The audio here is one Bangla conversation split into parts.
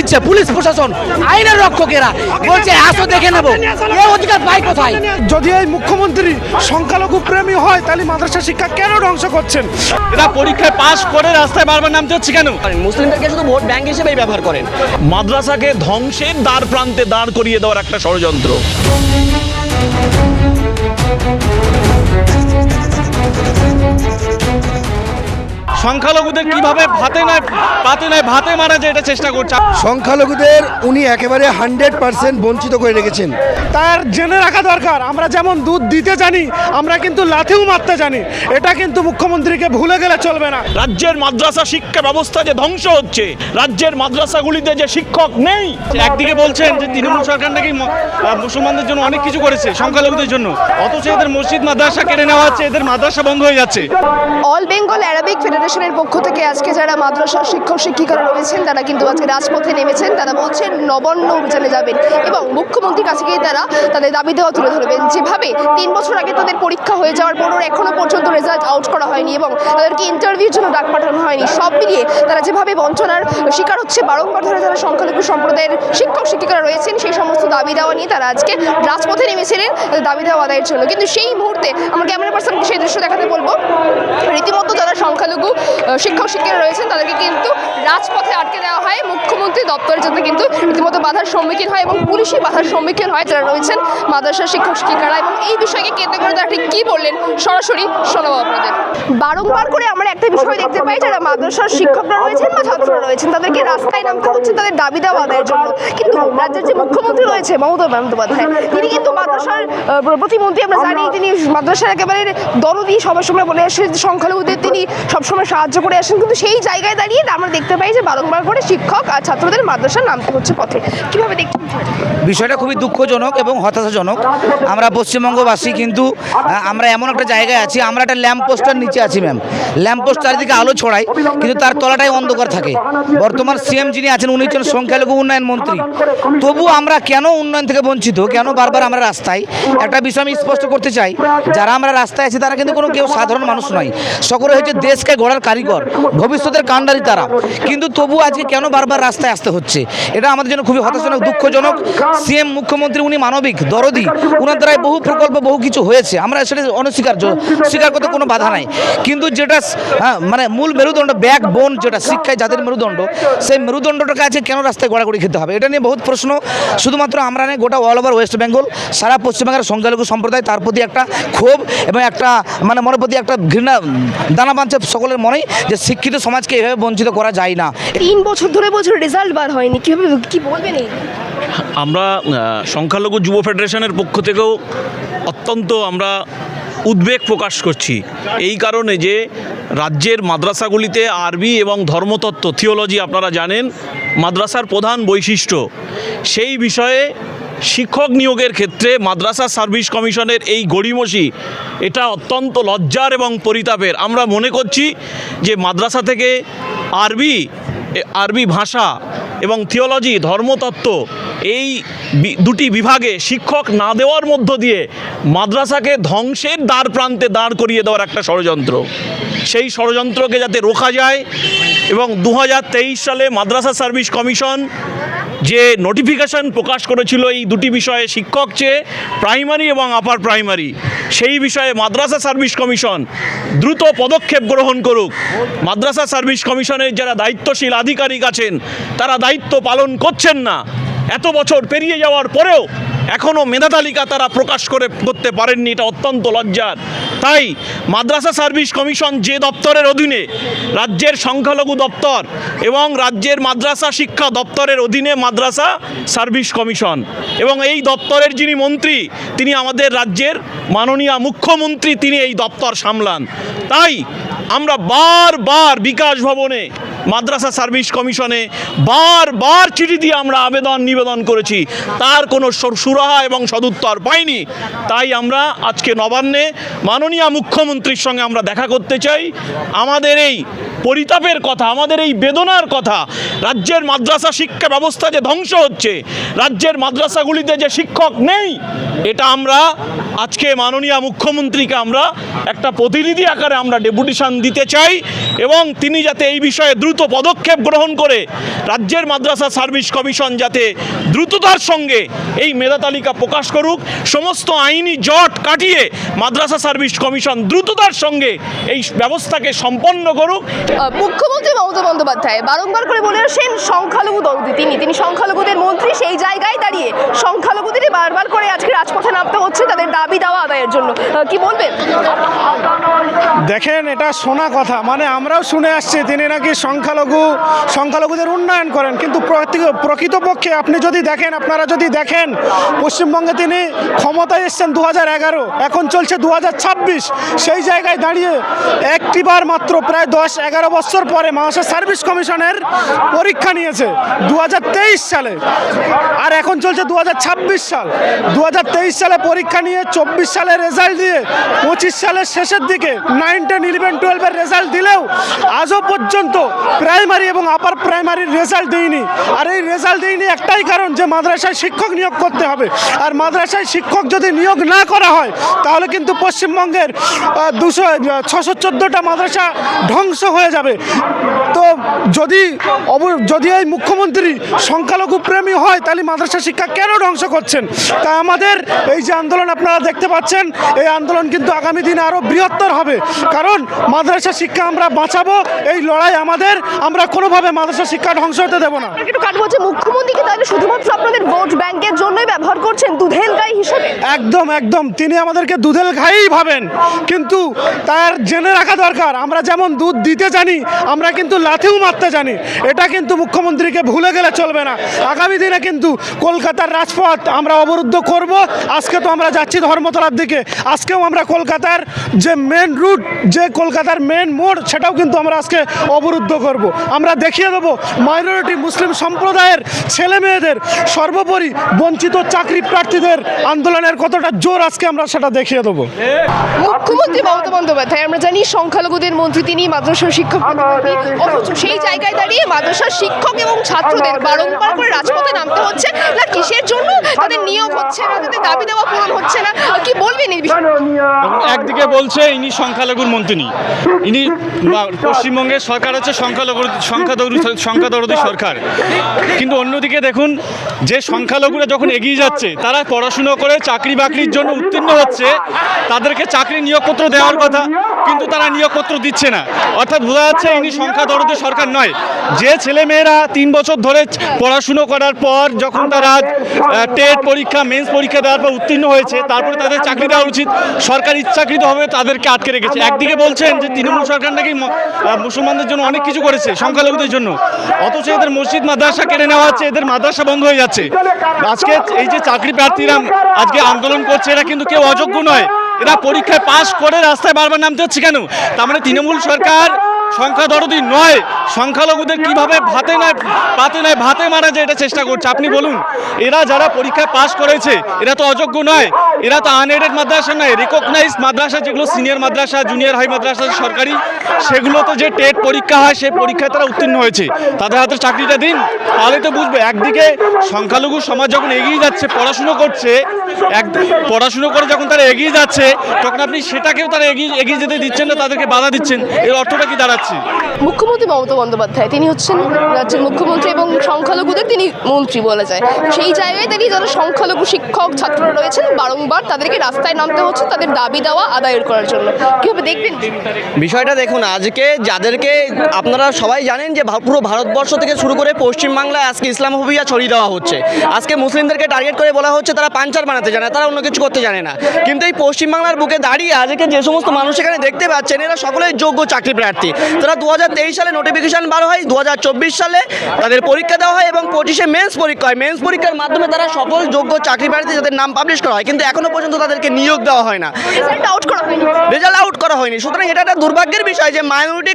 দিচ্ছে পুলিশ প্রশাসন আইনের রক্ষকেরা। বলছে আসো দেখে নেব। এ অধিকার পাই কোথায়? যদি এই মুখ্যমন্ত্রী সংখ্যালঘু প্রেমী হয় তাহলে মাদ্রাসা শিক্ষা কেন ধ্বংস করছেন? এরা পরীক্ষায় পাশ করে রাস্তায় বারবার নামতে হচ্ছে কেন? মুসলিমদেরকে শুধু ভোট ব্যাংক হিসেবেই ব্যবহার করেন। মাদ্রাসাকে ধ্বংসের দ্বার প্রান্তে দাঁড় করিয়ে দেওয়ার একটা ষড়যন্ত্র। সংখ্যালঘুদের কীভাবে ভাতে নয় পাতে নয় ভাতে মারা যায় এটা চেষ্টা করছে। সংখ্যালঘুদের উনি একেবারে হান্ড্রেড পার্সেন্ট বঞ্চিত করে রেখেছেন। তার জেনে রাখা দরকার আমরা যেমন দুধ দিতে জানি আমরা কিন্তু লাথিও মারতে জানি এটা কিন্তু মুখ্যমন্ত্রীকে ভুলে গেলে চলবে না। রাজ্যের মাদ্রাসা শিক্ষা ব্যবস্থা যে ধ্বংস হচ্ছে রাজ্যের মাদ্রাসাগুলিতে যে শিক্ষক নেই। একদিকে বলছেন যে তৃণমূল সরকার নাকি মুসলমানদের জন্য অনেক কিছু করেছে সংখ্যালঘুদের জন্য। অথচ এদের মসজিদ মাদ্রাসা কেড়ে নেওয়া হচ্ছে এদের মাদ্রাসা বন্ধ হয়ে যাচ্ছে। অল বেঙ্গল অ্যারাবিক ফেডারেশনের পক্ষ থেকে আজকে যারা মাদ্রাসার শিক্ষক, শিক্ষিকারা রয়েছেন, তারা কিন্তু আজকে রাজপথে নেমেছেন। তারা বলছেন, নবান্ন অভিযানে যাবেন এবং মুখ্যমন্ত্রীর কাছে গিয়ে তারা তাদের দাবি দেওয়া তুলে ধরবেন। যেভাবে তিন বছর আগে তাদের পরীক্ষা হয়ে যাওয়ার পরও এখনও পর্যন্ত রেজাল্ট আউট করা হয়নি এবং তাদেরকে ইন্টারভিউর জন্য ডাক পাঠানো হয়নি। সব মিলিয়ে তারা যেভাবে বঞ্চনার শিকার হচ্ছে, বারংবার ধরে যারা সংখ্যালঘু সম্প্রদায়ের শিক্ষক, শিক্ষিকারা রয়েছেন, সেই সমস্ত দাবি দেওয়া নিয়ে তারা আজকে রাজপথে নেমেছিলেন তাদের দাবি দেওয়া আদায়ের জন্য। কিন্তু সেই মুহূর্তে আমরা ক্যামেরা পার্সনকে সেই দৃশ্য দেখাতে বলব। রীতিমতো যারা সংখ্যালঘু শিক্ষক শিক্ষিকা রয়েছেন, তাদেরকে কিন্তু রাজপথে আটকে দেওয়া হয়। মুখ্যমন্ত্রী দপ্তরে যাতে কিন্তু রীতিমতো বাধার সম্মুখীন হয় এবং পুলিশি বাধার সম্মুখীন হয় যারা রয়েছেন মাদ্রাসার শিক্ষক শিক্ষিকারা। এবং এই বিষয়কে কেন্দ্র করে তারা ঠিক কী বললেন, সরাসরি শোনাবো আপনাদের। বারংবার করে আমরা একটা বিষয় দেখতে পাই, যারা মাদ্রাসার শিক্ষকরা রয়েছেন বা ছাত্ররা রয়েছেন, তাদেরকে রাস্তায় নামতে হচ্ছে, তাদের দাবি দেওয়া আদায়ের জন্য। কিন্তু রাজ্যের যে মুখ্যমন্ত্রী রয়েছে, মমতা বন্দ্যোপাধ্যায়, তিনি কিন্তু মাদ্রাসার প্রতিমন্ত্রী আমরা জানি, তিনি মাদ্রাসার একেবারে দরদি সবার সময় বলে যে সংখ্যালঘুদের তিনি সবসময় সাহায্য করে আসেন, কিন্তু সেই জায়গায় দাঁড়িয়ে আমরা দেখতে পাই যে বারংবার করে শিক্ষক আর ছাত্রদের মাদ্রাসার নামতে হচ্ছে পথে। কীভাবে দেখছেন বিষয়টা খুবই দুঃখজনক এবং হতাশাজনক। আমরা পশ্চিমবঙ্গবাসী কিন্তু আমরা এমন একটা জায়গায় আছি, আমরা একটা ল্যাম্প পোস্টার নিচে আছি ম্যাম ল্যাম্প পোস্ট চারিদিকে আলো ছড়ায়, কিন্তু তার তলাটাই অন্ধকার থাকে। বর্তমান সিএম যিনি আছেন, উনি হচ্ছেন সংখ্যালঘু উন্নয়ন মন্ত্রী। তবু আমরা কেন উন্নয়ন থেকে বঞ্চিত? কেন বারবার আমরা রাস্তায়? একটা বিষয় আমি স্পষ্ট করতে চাই, যারা আমরা রাস্তায় আছি, তারা কিন্তু কোনো কেউ সাধারণ মানুষ নয়। সকলে হচ্ছে দেশকে গড়ার কারিগর? ভবিষ্যতের কাণ্ডারি তারা। কিন্তু তবু আজকে কেন বারবার রাস্তায় আসতে হচ্ছে? এটা আমাদের জন্য খুবই হতাশাজনক দুঃখজনক। সিএম মুখ্যমন্ত্রী উনি মানবিক দরদি ওনার দ্বারাই বহু প্রকল্প বহু কিছু হয়েছে। আমরা সেটা অনস্বীকার্য স্বীকার করতে কোনো বাধা নাই। কিন্তু যেটা হ্যাঁ, মানে মূল মেরুদণ্ড ব্যাক বোন যেটা শিক্ষায় যাদের মেরুদণ্ড সেই মেরুদণ্ডটাকে আছে কেন রাস্তায় গড়াগড়ি খেতে হবে? এটা নিয়ে বহুত প্রশ্ন। শুধুমাত্র আমরা নেই গোটা অল ওভার ওয়েস্ট বেঙ্গল সারা পশ্চিমবঙ্গের সংখ্যালঘু সম্প্রদায় তার প্রতি একটা ক্ষোভ এবং একটা মানে মনের প্রতি একটা ঘৃণা দানা বাঁধছে সকলের মনেই যে শিক্ষিত সমাজকে এভাবে বঞ্চিত করা যায় না। তিন বছর ধরে বছর রেজাল্ট বার হয়নি কীভাবে কি বলবেন আমরা সংখ্যালঘু যুব ফেডারেশনের পক্ষ থেকেও অত্যন্ত আমরা উদ্বেগ প্রকাশ করছি। এই কারণে যে রাজ্যের মাদ্রাসাগুলিতে আরবি এবং ধর্মতত্ত্ব থিওলজি আপনারা জানেন মাদ্রাসার প্রধান বৈশিষ্ট্য সেই বিষয়ে শিক্ষক নিয়োগের ক্ষেত্রে মাদ্রাসা সার্ভিস কমিশনের এই গড়িমসি, এটা অত্যন্ত লজ্জার এবং পরিতাপের। আমরা মনে করছি যে মাদ্রাসা থেকে আরবি আরবি ভাষা এবং থিওলজি, ধর্মতত্ত্ব এই দুটি বিভাগে শিক্ষক না দেওয়ার মধ্য দিয়ে মাদ্রাসাকে ধ্বংসের দ্বার প্রান্তে দাঁড় করিয়ে দেওয়ার একটা ষড়যন্ত্র। সেই ষড়যন্ত্রকে যাতে রোখা যায় এবং দু হাজার তেইশ সালে মাদ্রাসা সার্ভিস কমিশন যে নোটিফিকেশন প্রকাশ করেছিল এই দুটি বিষয়ে শিক্ষক চেয়ে প্রাইমারি এবং আপার প্রাইমারি সেই বিষয়ে মাদ্রাসা সার্ভিস কমিশন দ্রুত পদক্ষেপ গ্রহণ করুক। মাদ্রাসা সার্ভিস কমিশনের যারা দায়িত্বশীল আধিকারিক আছেন, তারা দায়িত্ব পালন করছেন না। এত বছর পেরিয়ে যাওয়ার পরেও এখনও মেধা তালিকা তারা প্রকাশ করে করতে পারেননি, এটা অত্যন্ত লজ্জার। তাই মাদ্রাসা সার্ভিস কমিশন যে দপ্তরের অধীনে রাজ্যের সংখ্যালঘু দপ্তর এবং রাজ্যের মাদ্রাসা শিক্ষা দপ্তরের অধীনে মাদ্রাসা সার্ভিস কমিশন এবং এই দপ্তরের যিনি মন্ত্রী, তিনি আমাদের রাজ্যের মাননীয় মুখ্যমন্ত্রী, তিনি এই দপ্তর সামলান। তাই আমরা বারবার বিকাশ ভবনে মাদ্রাসা সার্ভিস কমিশনে বারবার চিঠি দিয়ে আমরা আবেদন নিবেদন করেছি। তার কোনো সুরাহা এবং সদুত্তর পাইনি। তাই আমরা আজকে নবান্নে মাননীয় মুখ্যমন্ত্রীর সঙ্গে আমরা দেখা করতে চাই। আমাদের এই পরিতাপের কথা, আমাদের এই বেদনার কথা। রাজ্যের মাদ্রাসা শিক্ষা ব্যবস্থা যে ধ্বংস হচ্ছে, রাজ্যের মাদ্রাসাগুলিতে যে শিক্ষক নেই, এটা আমরা আজকে মাননীয় মুখ্যমন্ত্রীকে আমরা একটা প্রতিনিধি আকারে আমরা ডেপুটেশন দিতে চাই এবং তিনি যাতে এই বিষয়ে দ্রুত পদক্ষেপ গ্রহণ করে, রাজ্যের মাদ্রাসা সার্ভিস কমিশন যাতে দ্রুততার সঙ্গে এই মেধা তালিকা প্রকাশ করুক, সমস্ত আইনি জট কাটিয়ে মাদ্রাসা সার্ভিস কমিশন দ্রুততার সঙ্গে এই ব্যবস্থাকে সম্পন্ন করুক মুখ্যমন্ত্রী মমতা বন্দ্যোপাধ্যায় বারংবার করে বলে আসেন, সংখ্যালঘু দলদি তিনি তিনি সংখ্যালঘুদের মন্ত্রী, সেই জায়গায় দাঁড়িয়ে সংখ্যালঘুদেরই বারবার করে আজকে রাজপথে নামতে হচ্ছে তাদের দাবি দেওয়া আদায়ের জন্য। কি বলবেন? দেখেন, এটা শোনা কথা। মানে আমরাও শুনে আসছি, তিনি নাকি সংখ্যালঘু, সংখ্যালঘুদের উন্নয়ন করেন। কিন্তু প্রকৃত- প্রকৃতপক্ষে আপনি যদি দেখেন, আপনারা যদি দেখেন, পশ্চিমবঙ্গে তিনি ক্ষমতায় এসছেন দু এখন চলছে দু হাজার ছাব্বিশ। সেই জায়গায় দাঁড়িয়ে একটিবার মাত্র প্রায় দশ, এগারো বছর পরে মহাশয় সার্ভিস কমিশনের পরীক্ষা নিয়েছে দু হাজার তেইশ সালে। আর এখন চলছে দু হাজার ছাব্বিশ সাল। দু হাজার তেইশ সালে পরীক্ষা নিয়ে, চব্বিশ সালে রেজাল্ট দিয়ে, পঁচিশ সালের শেষের দিকে, নাইন, টেন, ইলেভেন, টুয়েলভের রেজাল্ট দিলেও আজও পর্যন্ত প্রাইমারি এবং আপার প্রাইমারির রেজাল্ট দিইনি আর এই রেজাল্ট দিইনি একটাই কারণ যে মাদ্রাসায় শিক্ষক নিয়োগ করতে হবে। আর মাদ্রাসায় শিক্ষক যদি নিয়োগ না করা হয়, তাহলে কিন্তু পশ্চিমবঙ্গের দুশো ছশো চোদ্দোটা মাদ্রাসা ধ্বংস হয়ে যাবে। তো যদি যদি এই মুখ্যমন্ত্রী সংখ্যালঘু প্রেমী হয় তাহলে মাদ্রাসা শিক্ষা কেন ধ্বংস করছেন? তাই আমাদের এই যে আন্দোলন আপনারা দেখতে পাচ্ছেন এই আন্দোলন কিন্তু আগামী দিনে আরও বৃহত্তর হবে। কারণ মাদ্রাসা শিক্ষা আমরা বাঁচাবো এই লড়াই আমাদের আমরা কোনোভাবে মাদ্রাসা শিক্ষা ধ্বংস হতে দেবো না। একটু কাটবো যে মুখ্যমন্ত্রীকে তাহলে শুধুমাত্র আপনাদের ভোট ব্যাংকের জন্যই ব্যবহার করছেন? দুধেল গাই হিসেবে? একদম একদম। তিনি আমাদেরকে দুধেল খাইই ভাবেন। কিন্তু তার জেনে রাখা দরকার আমরা যেমন দুধ দিতে জানি, আমরা কিন্তু লাথিও মারতে জানি। এটা কিন্তু মুখ্যমন্ত্রীকে ভুলে গেলে চলবে না। আগামী দিনে কিন্তু কলকাতার রাজপথ আমরা অবরুদ্ধ করব। আজকে তো আমরা যাচ্ছি ধর্মতলার দিকে। আজকেও আমরা কলকাতার যে মেন রুট যে কলকাতার মেন মোড়, সেটাও কিন্তু আমরা আজকে অবরুদ্ধ করব। আমরা দেখিয়ে দেবো মাইনরিটি মুসলিম সম্প্রদায়ের ছেলে মেয়েদের সর্বোপরি বঞ্চিত চাকরি প্রার্থীদের আন্দোলনের কতটা জোর আজকে আমরা সেটা দেখিয়ে দেবো। মুখ্যমন্ত্রী মমতা বন্দ্যোপাধ্যায়, আমরা জানি সংখ্যালঘুদের মন্ত্রী তিনি মাদ্রাসার শিক্ষক। অথচ সেই জায়গায় দাঁড়িয়ে মাদ্রাসার শিক্ষক এবং ছাত্রদের বারংবার করে রাজপথে নামতে হচ্ছে। না কিসের জন্য? তাদের নিয়োগ হচ্ছে না তাদের দাবি দেওয়া পূরণ হচ্ছে না। কি বলবেন এই বিষয়ে? একদিকে বলছে ইনি সংখ্যালঘুর মন্ত্রী। ইনি পশ্চিমবঙ্গের সরকার হচ্ছে সংখ্যালঘু সংখ্যাদরু সংখ্যাদরদি সরকার। কিন্তু অন্যদিকে দেখুন যে সংখ্যালঘুরা যখন এগিয়ে যাচ্ছে তারা পড়াশুনো করে চাকরি বাকরির জন্য উত্তীর্ণ হচ্ছে তাদেরকে চাকরি নিয়োগপত্র দেওয়ার কথা কিন্তু তারা নিয়োগপত্র দিচ্ছে না। অর্থাৎ বোঝা যাচ্ছে ইনি সংখ্যাদরদি সরকার নয়। যে ছেলে মেয়েরা তিন বছর ধরে পড়াশুনো করার পর যখন তারা টেট পরীক্ষা, মেন্স পরীক্ষা দেওয়ার পর উত্তীর্ণ হয়েছে, তারপরে তাদের চাকরি দেওয়া উচিত। সরকার ইচ্ছাকৃতভাবে তাদেরকে আটকে রেখেছে। একদিকে বলছেন যে তৃণমূল সরকার নাকি মুসলমানদের জন্য অনেক কিছু করেছে, সংখ্যালঘুদের জন্য। অথচ এদের মসজিদ, মাদ্রাসা কেড়ে নেওয়া হচ্ছে, এদের মাদ্রাসা বন্ধ হয়ে যাচ্ছে। আজকে এই যে চাকরি প্রার্থীরা আজকে আন্দোলন করছে, এরা কিন্তু কেউ অযোগ্য নয়। এরা পরীক্ষায় পাশ করে রাস্তায় বারবার নামতে হচ্ছে কেন? তার মানে তৃণমূল সরকার সংখ্যা দরদি নয়। সংখ্যালঘুদের কীভাবে ভাতে নয়, পাতে নয়, ভাতে মারা যায় এটা চেষ্টা করছে। আপনি বলুন, এরা যারা পরীক্ষা পাশ করেছে, এরা তো অযোগ্য নয়। এরা তো আনএডেড মাদ্রাসা নয় রিকগনাইজ মাদ্রাসা, যেগুলো সিনিয়র মাদ্রাসা জুনিয়র হাই মাদ্রাসা, সরকারি সেগুলোতে যে টেট পরীক্ষা হয়, সেই পরীক্ষায় তারা উত্তীর্ণ হয়েছে। তাদের হাতে চাকরিটা দিন, তাহলে তো বুঝবে। একদিকে সংখ্যালঘু সমাজ যখন এগিয়ে যাচ্ছে, পড়াশুনো করছে, এক, পড়াশুনো করে যখন তারা এগিয়ে যাচ্ছে, তখন আপনি সেটাকেও তারা এগিয়ে এগিয়ে যেতে দিচ্ছেন না, তাদেরকে বাধা দিচ্ছেন। এর অর্থটা কি দাঁড়াচ্ছে? মুখ্যমন্ত্রী মমতা বন্দ্যোপাধ্যায়, তিনি হচ্ছেন রাজ্যের মুখ্যমন্ত্রী এবং সংখ্যালঘুদের তিনি মন্ত্রী বলা যায়। সেই জায়গায় তিনি যারা সংখ্যালঘু শিক্ষক, ছাত্ররা রয়েছেন বারংবার তাদেরকে রাস্তায় নামতে হচ্ছে, তাদের দাবি দেওয়া আদায়ের করার জন্য। কীভাবে দেখবেন? বিষয়টা দেখুন, আজকে যাদেরকে আপনারা সবাই জানেন যে পুরো ভারতবর্ষ থেকে শুরু করে পশ্চিমবাংলায় আজকে ইসলাম ইসলামোফোবিয়া ছড়িয়ে দেওয়া হচ্ছে। আজকে মুসলিমদেরকে টার্গেট করে বলা হচ্ছে, তারা পাঞ্চার বানাতে জানে, তারা অন্য কিছু করতে জানে না। কিন্তু এই পশ্চিমবাংলার বুকে দাঁড়িয়ে আজকে যে সমস্ত মানুষ এখানে দেখতে পাচ্ছেন, এরা সকলেই যোগ্য চাকরি প্রার্থী। তারা দু হাজার তেইশ সালে নোটিফিকেশন বার হয় দু হাজার চব্বিশ সালে তাদের পরীক্ষা দেওয়া হয় এবং পঁচিশে মেন্স পরীক্ষা হয়। মেন্স পরীক্ষার মাধ্যমে তারা সকল যোগ্য চাকরি প্রার্থী যাদের নাম পাবলিশ করা হয়। কিন্তু এখন এখনও পর্যন্ত তাদেরকে নিয়োগ দেওয়া হয় না। রেজাল্ট আউট করা হয়নি। রেজাল্ট আউট করা হয়নি। সুতরাং এটা একটা দুর্ভাগ্যের বিষয় যে মাইনরিটি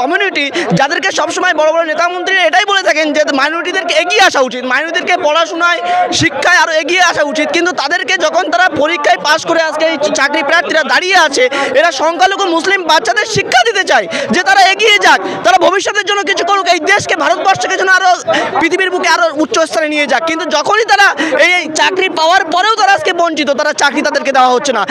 কমিউনিটি যাদেরকে সবসময় বড় বড় নেতা মন্ত্রীরা এটাই বলে থাকেন যে মাইনরিটিদেরকে এগিয়ে আসা উচিত। মাইনরিটিদেরকে পড়াশোনায় শিক্ষায় আরও এগিয়ে আসা উচিত। কিন্তু তাদেরকে যখন তারা পরীক্ষায় পাশ করে আজকে চাকরি প্রার্থীরা দাঁড়িয়ে আছে এরা সংখ্যালঘু মুসলিম বাচ্চাদের শিক্ষা দিতে চায় যে তারা এগিয়ে যাক। তারা ভবিষ্যতের জন্য কিছু করুক। এই দেশকে ভারতবর্ষকে যেন আরও পৃথিবীর বুকে আরও উচ্চ স্থানে নিয়ে যাক। কিন্তু যখনই তারা এই এই চাকরি পাওয়ার পরেও তারা আজকে বঞ্চিত তারা চাকরি তাদেরকে দেওয়া হচ্ছে না।